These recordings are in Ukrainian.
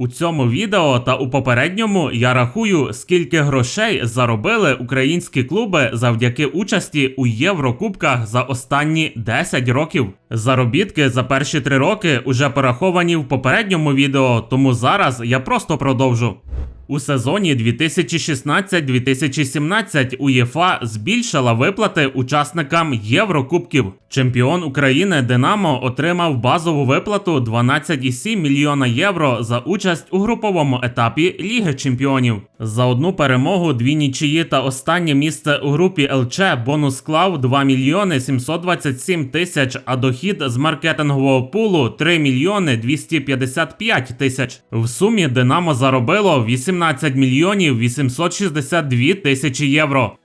У цьому відео та у попередньому я рахую, скільки грошей заробили українські клуби завдяки участі у Єврокубках за останні 10 років. Заробітки за перші три роки уже пораховані в попередньому відео, тому зараз я просто продовжу. У сезоні 2016-2017 УЄФА збільшила виплати учасникам Єврокубків. Чемпіон України Динамо отримав базову виплату 12,7 мільйона євро за участь у груповому етапі Ліги Чемпіонів. За одну перемогу, дві нічиї та останнє місце у групі ЛЧ бонус склав 2 мільйони 727 тисяч, а дохід з маркетингового пулу 3 мільйони 255 тисяч. В сумі Динамо заробило 18 мільйонів 862 тисячі євро.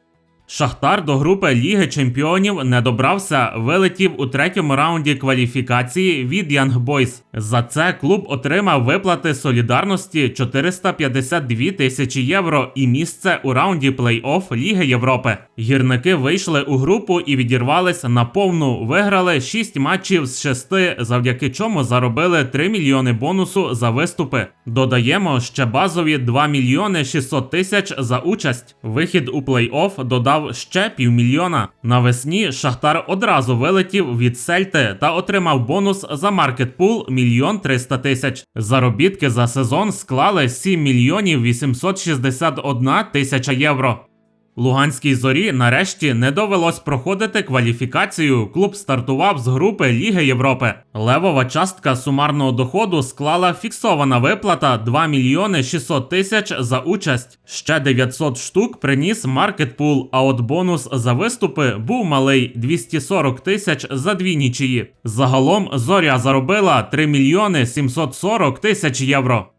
Шахтар до групи Ліги Чемпіонів не добрався, вилетів у третьому раунді кваліфікації від Young Boys. За це клуб отримав виплати солідарності 452 тисячі євро і місце у раунді плей-офф Ліги Європи. Гірники вийшли у групу і відірвались на повну. Виграли 6 матчів з 6, завдяки чому заробили 3 мільйони бонусу за виступи. Додаємо ще базові 2 мільйони 600 тисяч за участь. Вихід у плей-офф додав ще півмільйона. Навесні Шахтар одразу вилетів від Сельти та отримав бонус за маркетпул мільйон 300 тисяч. Заробітки за сезон склали 7 мільйонів 861 тисяча євро. Луганській зорі нарешті не довелось проходити кваліфікацію. Клуб стартував з групи Ліги Європи. Левова частка сумарного доходу склала фіксована виплата 2 мільйони 600 тисяч за участь. Ще 900 штук приніс маркетпул, а от бонус за виступи був малий 240 тисяч за дві нічиї. Загалом зоря заробила 3 мільйони 740 тисяч євро.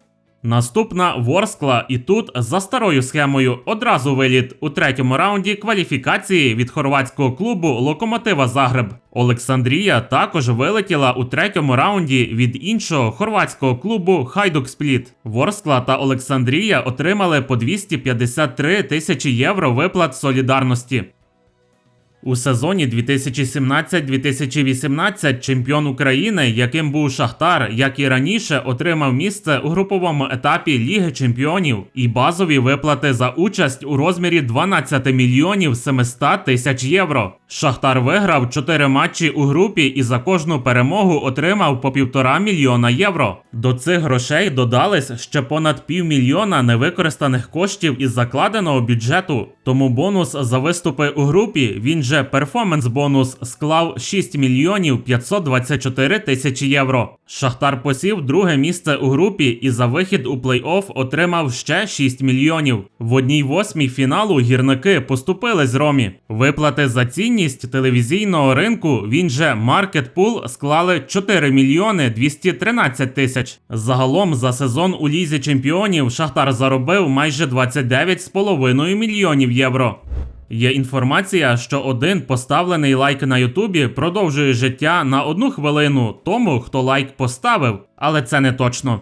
Наступна Ворскла, і тут за старою схемою одразу виліт у третьому раунді кваліфікації від хорватського клубу Локомотива Загреб. Олександрія також вилетіла у третьому раунді від іншого хорватського клубу Хайдук Спліт. Ворскла та Олександрія отримали по 253 тисячі євро виплат солідарності. У сезоні 2017-2018 чемпіон України, яким був Шахтар, як і раніше, отримав місце у груповому етапі Ліги Чемпіонів і базові виплати за участь у розмірі 12 мільйонів 700 тисяч євро. Шахтар виграв 4 матчі у групі і за кожну перемогу отримав по півтора мільйона євро. До цих грошей додались ще понад півмільйона невикористаних коштів із закладеного бюджету. Тому бонус за виступи у групі він же перформанс бонус склав 6 мільйонів 524 тисячі євро. Шахтар посів друге місце у групі і за вихід у плей-офф отримав ще 6 мільйонів. В одній восьмій фіналу гірники поступили з Ромі. Виплати за цінність телевізійного ринку він же маркетпул склали 4 мільйони 213 тисяч. Загалом за сезон у лізі чемпіонів Шахтар заробив майже 29,5 мільйонів євро. Є інформація, що один поставлений лайк на Ютубі продовжує життя на одну хвилину тому, хто лайк поставив, але це не точно.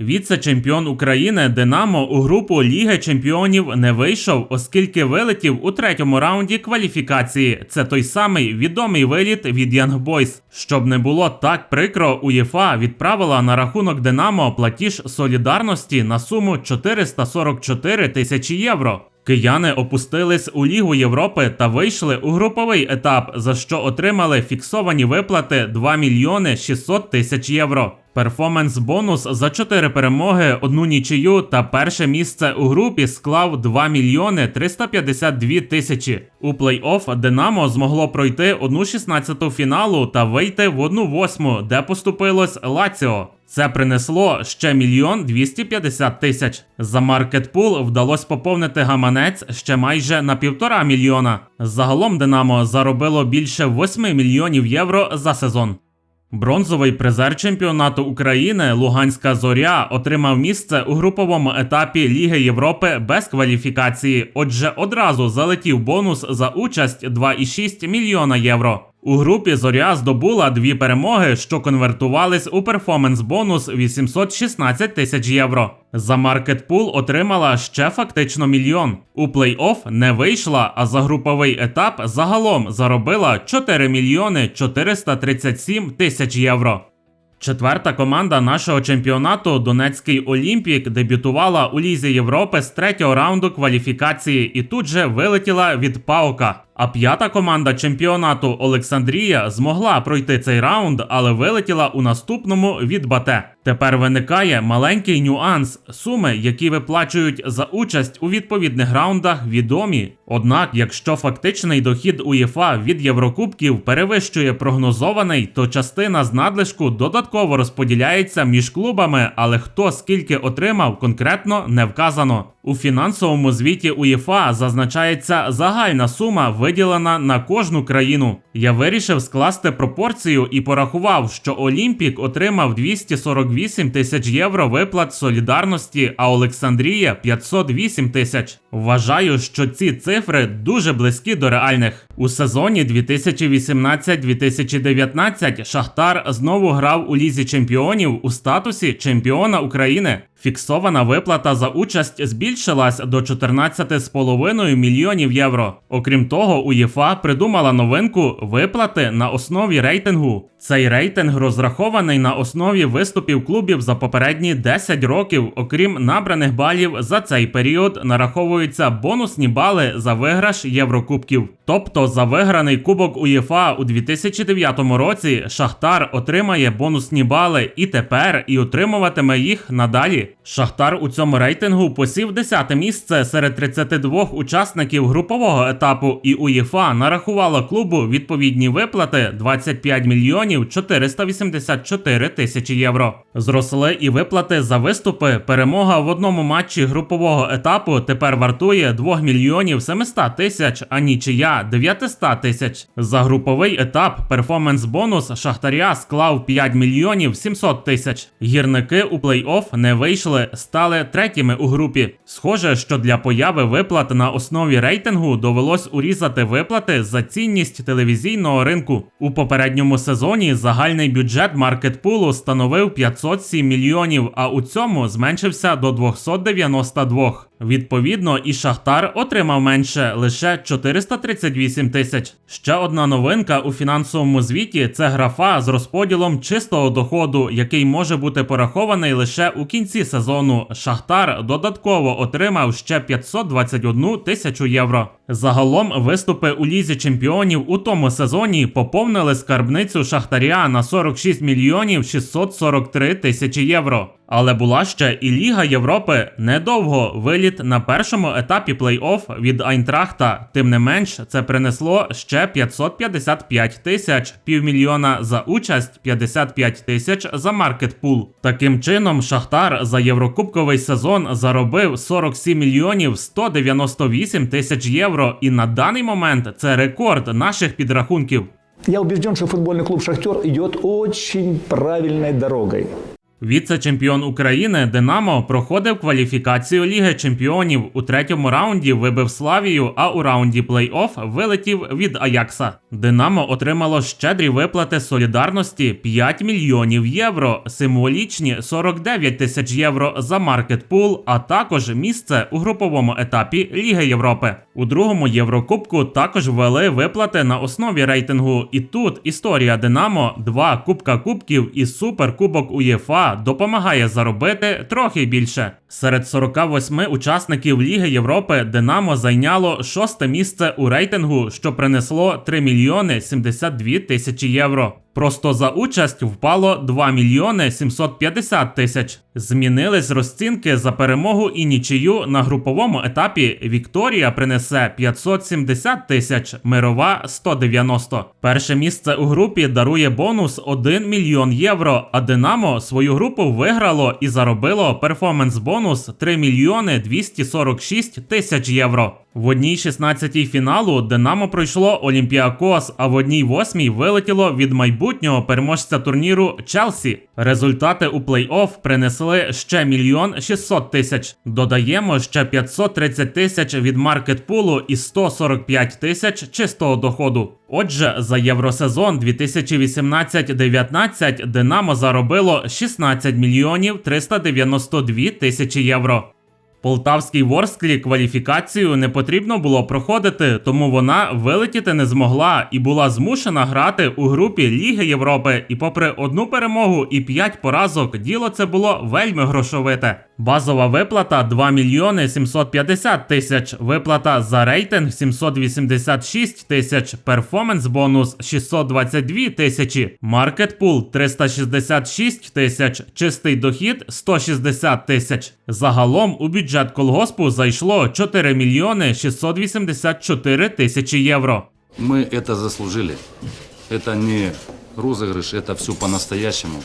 Віце-чемпіон України Динамо у групу Ліги Чемпіонів не вийшов, оскільки вилетів у третьому раунді кваліфікації. Це той самий відомий виліт від Young Boys. Щоб не було так прикро, УЄФА відправила на рахунок Динамо платіж солідарності на суму 444 тисячі євро. Кияни опустились у Лігу Європи та вийшли у груповий етап, за що отримали фіксовані виплати 2 мільйони 600 тисяч євро. Перформанс бонус за 4 перемоги, одну нічию та перше місце у групі склав 2 мільйони 352 тисячі. У плей-офф Динамо змогло пройти одну 16 фіналу та вийти в одну восьму, де поступилось Лаціо. Це принесло ще мільйон 250 тисяч. За маркетпул вдалося поповнити гаманець ще майже на півтора мільйона. Загалом Динамо заробило більше 8 мільйонів євро за сезон. Бронзовий призер чемпіонату України Луганська Зоря отримав місце у груповому етапі Ліги Європи без кваліфікації. Отже, одразу залетів бонус за участь 2,6 мільйона євро. У групі Зоря здобула дві перемоги, що конвертувались у перформанс бонус 816 тисяч євро. За маркетпул отримала ще фактично мільйон. У плей-офф не вийшла, а за груповий етап загалом заробила 4 мільйони 437 тисяч євро. Четверта команда нашого чемпіонату Донецький Олімпік дебютувала у Лізі Європи з третього раунду кваліфікації і тут же вилетіла від Паука. А п'ята команда чемпіонату Олександрія змогла пройти цей раунд, але вилетіла у наступному від Бате. Тепер виникає маленький нюанс. Суми, які виплачують за участь у відповідних раундах, відомі. Однак, якщо фактичний дохід УЄФА від Єврокубків перевищує прогнозований, то частина з надлишку додатково розподіляється між клубами, але хто скільки отримав, конкретно не вказано. У фінансовому звіті УЄФА зазначається загальна сума, виділена на кожну країну. Я вирішив скласти пропорцію і порахував, що Олімпік отримав 248 тисяч євро виплат солідарності, а Олександрія 508 тисяч. Вважаю, що ці цифри дуже близькі до реальних. У сезоні 2018-2019 Шахтар знову грав у лізі чемпіонів у статусі чемпіона України. Фіксована виплата за участь збільшилась до 14,5 мільйонів євро. Окрім того, УЄФА придумала новинку виплати на основі рейтингу. Цей рейтинг розрахований на основі виступів клубів за попередні 10 років. Окрім набраних балів, за цей період нараховуються бонусні бали за виграш Єврокубків. Тобто за виграний кубок УЄФА у 2009 році Шахтар отримає бонусні бали і тепер і отримуватиме їх надалі. Шахтар у цьому рейтингу посів 10 місце серед 32 учасників групового етапу, і УЄФА нарахувала клубу відповідні виплати 25 мільйонів 484 тисячі євро. Зросли і виплати за виступи. Перемога в одному матчі групового етапу тепер вартує 2 мільйонів 700 тисяч, а нічия 900 тисяч. За груповий етап перформанс бонус Шахтаря склав 5 мільйонів 700 тисяч. Гірники у плей-офф не вийшли, стали третіми у групі. Схоже, що для появи виплат на основі рейтингу довелось урізати виплати за цінність телевізійного ринку. У попередньому сезоні загальний бюджет маркетпулу становив 507 мільйонів, а у цьому зменшився до 292. Відповідно, і Шахтар отримав менше лише 438 тисяч. Ще одна новинка у фінансовому звіті це графа з розподілом чистого доходу, який може бути порахований лише у кінці сезону. Шахтар додатково отримав ще 521 тисячу євро. Загалом виступи у лізі чемпіонів у тому сезоні поповнили скарбницю Шахтаря на 46 мільйонів 643 тисячі євро. Але була ще і Ліга Європи недовго виліт на першому етапі плей-офф від Айнтрахта. Тим не менш, це принесло ще 555 тисяч, півмільйона за участь, 55 тисяч за маркетпул. Таким чином, Шахтар за єврокубковий сезон заробив 47 мільйонів 198 тисяч євро, і на даний момент це рекорд наших підрахунків. Я убежден, что футбольный клуб «Шахтер» идет очень правильной дорогой. Віце-чемпіон України Динамо проходив кваліфікацію Ліги Чемпіонів. У третьому раунді вибив Славію, а у раунді плей-офф вилетів від Аякса. Динамо отримало щедрі виплати солідарності 5 мільйонів євро, символічні 49 тисяч євро за маркетпул, а також місце у груповому етапі Ліги Європи. У другому Єврокубку також ввели виплати на основі рейтингу. І тут історія Динамо, два кубка кубків і суперкубок УЄФА допомагає заробити трохи більше. Серед 48 учасників Ліги Європи Динамо зайняло шосте місце у рейтингу, що принесло 3 мільйони 72 тисячі євро. Просто за участь впало 2 мільйони 750 тисяч. Змінились розцінки за перемогу і нічию на груповому етапі. Вікторія принесе 570 тисяч, мирова 190. Перше місце у групі дарує бонус 1 мільйон євро. А Динамо свою групу виграло і заробило перформанс-бонус 3 мільйони 246 тисяч євро. В одній 16-й фіналу Динамо пройшло Олімпіакос, а в одній восьмій вилетіло від майбутнього переможця турніру Челсі. Результати у плей-офф принесли ще мільйон 600 тисяч. Додаємо ще 530 тисяч від маркетпулу і 145 тисяч чистого доходу. Отже, за євросезон 2018-19 Динамо заробило 16 мільйонів 392 тисячі євро. Полтавській Ворсклі кваліфікацію не потрібно було проходити, тому вона вилетіти не змогла і була змушена грати у групі Ліги Європи. І попри одну перемогу і п'ять поразок, діло це було вельми грошовите. Базова виплата 2 мільйони 750 тисяч, виплата за рейтинг 786 тисяч, перформанс бонус 622 тисячі, маркет пул 366 тисяч, чистий дохід 160 тисяч. Загалом у бюджет колгоспу зайшло 4 мільйони 684 тисячі євро. Мы это заслужили. Это не розыгрыш, это все по-настоящему.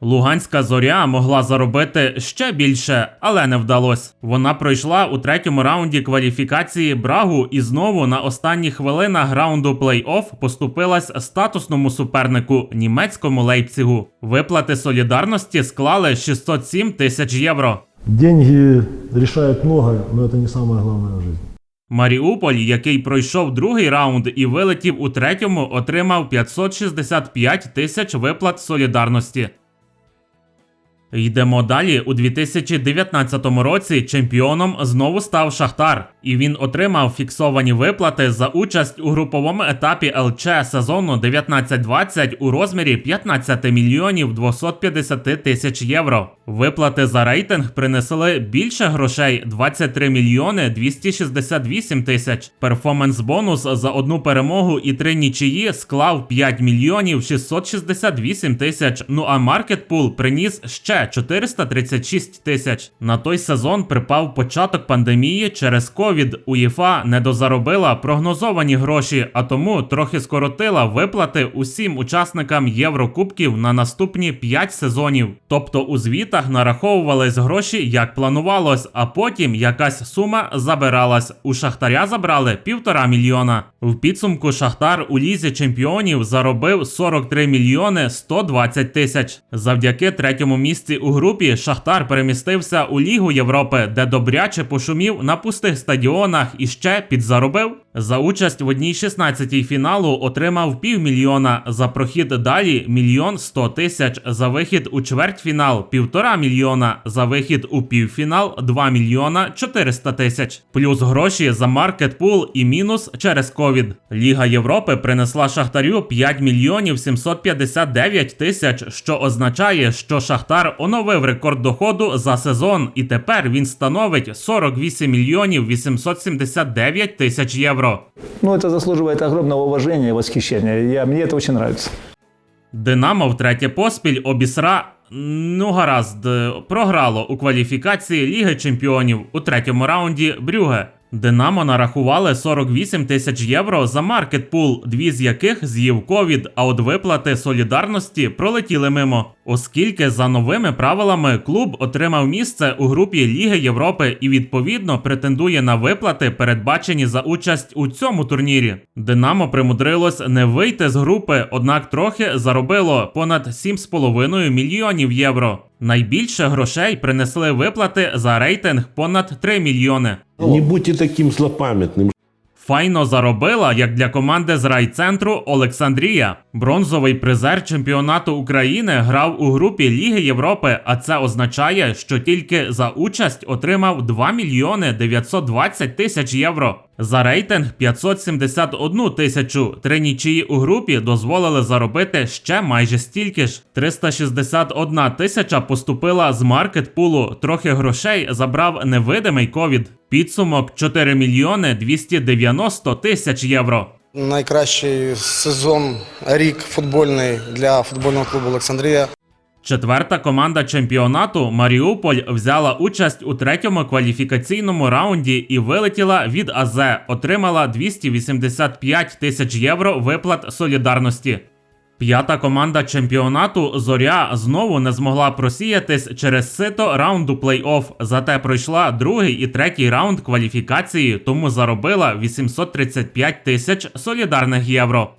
Луганська зоря могла заробити ще більше, але не вдалось. Вона пройшла у третьому раунді кваліфікації Брагу і знову на останніх хвилинах раунду плей-офф поступилась статусному супернику німецькому Лейпцигу. Виплати солідарності склали 607 тисяч євро. Деньги решают многое, но это не самое главное в жизни. Маріуполь, який пройшов другий раунд і вилетів у третьому, отримав 565 тисяч виплат солідарності. Йдемо далі. У 2019 році чемпіоном знову став Шахтар, і він отримав фіксовані виплати за участь у груповому етапі ЛЧ сезону 19-20 у розмірі 15 мільйонів 250 тисяч євро. Виплати за рейтинг принесли більше грошей 23 мільйони 268 тисяч. Перформанс бонус за одну перемогу і три нічиї склав 5 мільйонів 668 тисяч. Ну а маркетпул приніс ще 436 тисяч. На той сезон припав початок пандемії через ковід. УЄФА не дозаробила прогнозовані гроші, а тому трохи скоротила виплати усім учасникам Єврокубків на наступні 5 сезонів. Тобто у звітах нараховувались гроші як планувалось, а потім якась сума забиралась. У Шахтаря забрали півтора мільйона. В підсумку Шахтар у лізі чемпіонів заробив 43 мільйони 120 тисяч. Завдяки третьому місці у групі Шахтар перемістився у Лігу Європи, де добряче пошумів на пустих стадіонах і ще підзаробив. За участь в одній 16 фіналу отримав півмільйона, за прохід далі мільйон 100 тисяч, за вихід у чвертьфінал півтора мільйона, за вихід у півфінал 2 мільйона 400 тисяч, плюс гроші за маркетпул і мінус через ковід. Ліга Європи принесла Шахтарю 5 мільйонів 759 тисяч, що означає, що Шахтар оновив рекорд доходу за сезон, і тепер він становить 48 мільйонів 879 тисяч євро. Ну, это заслуживает огромного уважения и восхищения. Я, мне это очень нравится. Динамо втретє поспіль обісра. Ну, гаразд, програло у кваліфікації Ліги Чемпіонів у третьому раунді Брюге. Динамо нарахували 48 тисяч євро за маркетпул, дві з яких з'їв ковід, а от виплати солідарності пролетіли мимо. Оскільки за новими правилами клуб отримав місце у групі Ліги Європи і відповідно претендує на виплати, передбачені за участь у цьому турнірі. Динамо примудрилось не вийти з групи, однак трохи заробило понад 7,5 мільйонів євро. Найбільше грошей принесли виплати за рейтинг понад 3 мільйони. Не будьте таким злопам'ятним. Файно заробила, як для команди з райцентру Олександрія. Бронзовий призер чемпіонату України грав у групі Ліги Європи, а це означає, що тільки за участь отримав 2 мільйони 920 тисяч євро. За рейтинг 571 тисячу. Три нічиї у групі дозволили заробити ще майже стільки ж. 361 тисяча поступила з маркетпулу. Трохи грошей забрав невидимий ковід. Підсумок 4 мільйони 290 тисяч євро. Найкращий сезон рік футбольний для футбольного клубу Олександрія. Четверта команда чемпіонату Маріуполь взяла участь у третьому кваліфікаційному раунді і вилетіла від АЗ, отримала 285 тисяч євро виплат солідарності. П'ята команда чемпіонату Зоря знову не змогла просіятись через сито раунду плей-офф, зате пройшла другий і третій раунд кваліфікації, тому заробила 835 тисяч солідарних євро.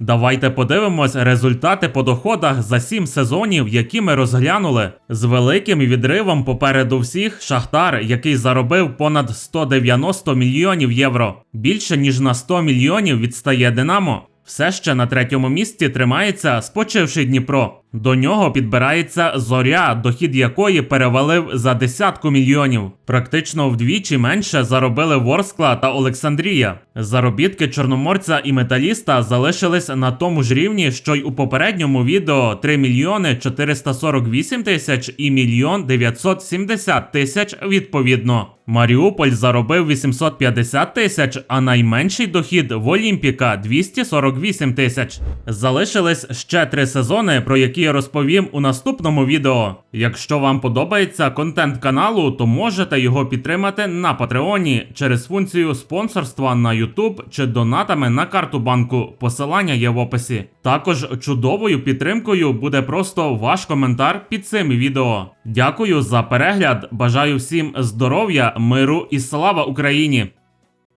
Давайте подивимось результати по доходах за 7 сезонів, які ми розглянули. З великим відривом попереду всіх Шахтар, який заробив понад 190 мільйонів євро. Більше ніж на 100 мільйонів відстає Динамо. Все ще на третьому місці тримається спочивший Дніпро. До нього підбирається зоря, дохід якої перевалив за десятку мільйонів. Практично вдвічі менше заробили Ворскла та Олександрія. Заробітки чорноморця і металіста залишились на тому ж рівні, що й у попередньому відео 3 мільйони 448 тисяч і мільйон 970 тисяч відповідно. Маріуполь заробив 850 тисяч, а найменший дохід в Олімпіка 248 тисяч. Залишились ще три сезони, про які я розповім у наступному відео. Якщо вам подобається контент каналу, то можете його підтримати на Патреоні через функцію спонсорства на YouTube чи донатами на карту банку. Посилання є в описі. Також чудовою підтримкою буде просто ваш коментар під цим відео. Дякую за перегляд. Бажаю всім здоров'я, миру і слава Україні!